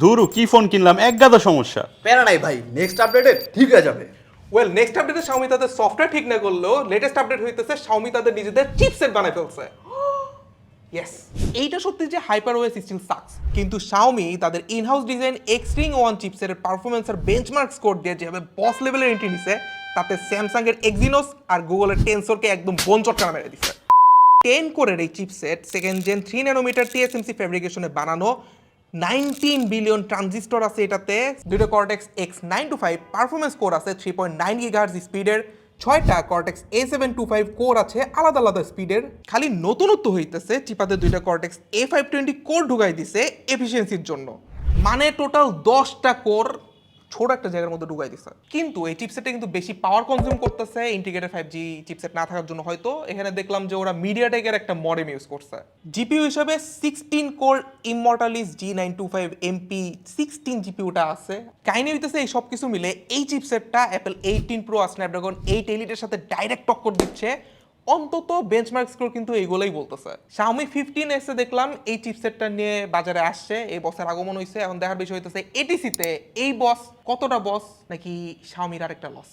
ধুরু কি ফোন কিনলাম? এক গাদা সমস্যা। প্যারা নাই ভাই নেক্সট আপডেটে ঠিক হয়ে যাবে। ওয়েল নেক্সট আপডেটে Xiaomi তাদের সফটওয়্যার ঠিক না করলেও লেটেস্ট আপডেট হইতেছে Xiaomi তাদের নিজেদের চিপসেট বানাই ফেলছে। ইয়েস এইটা সত্যি যে হাইপার ওএস স্টিল সাকস কিন্তু Xiaomi তাদের in house design Xring one চিপসের পারফরমেন্সের বেঞ্চমার্ক স্কোর দিয়ে যেভাবে বস লেভেলের এন্ট্রি নিছে তাতে স্যামসাং এর এক্সিনোস আর গুগলের টেনসরকে একদম বন চটকানা মেরে দিচ্ছে টেন কোরের এই chipset second gen three nanometer TSMC ফেব্রিকেশনে বানানো নাইনটিন বিলিয়ন ট্রানজিস্টর আছে এটাতে। দুটো Cortex X nine two five performance core আছে থ্রি পয়েন্ট নাইন গিগার্স স্পিডের ছয়টা Cortex A seven two five core আছে, আলাদা আলাদা স্পিডের খালি নতুনত্ব হইতেছে, চিপাতে দুইটা Cortex A five twenty core ঢুকাই দিছে এফিসিয়েন্সির জন্য। মানে টোটাল দশটা কোর ছোট একটা জায়গার মধ্যে ঢুকাই দিছে। কিন্তু এই চিপসেটটা কিন্তু বেশি পাওয়ার কনজিউম করতেছে ইন্টিগ্রেটেড ফাইভ জি চিপসেট না থাকার জন্য হয়তো। এখানে দেখলাম যে ওরা মিডিয়াটেকের একটা মডেম ইউজ করছে। জিপিইউ হিসাবে sixteen core Immortalis G nine two five MP sixteen জিপিউটা আছে। কাহিনী হইতেছে এই সব কিছু মিলে এই চিপসেটটা অ্যাপেল এইটিন প্রো আর স্ন্যাপড্রাগন এইট এলিটের সাথে ডাইরেক্ট টক্কর দিচ্ছে। অন্তত বেঞ্চমার্ক স্কোর কিন্তু এইগুলোই বলতেছে। শাওমি ফিফটিন এসে দেখলাম, এই চিপসেটটা নিয়ে বাজারে আসছে, এই বসের আগমন হয়েছে এখন দেখার বিষয় হইতেছে এটিসিতে এই বস কতটা বস নাকি Xiaomi-র আরেকটা লস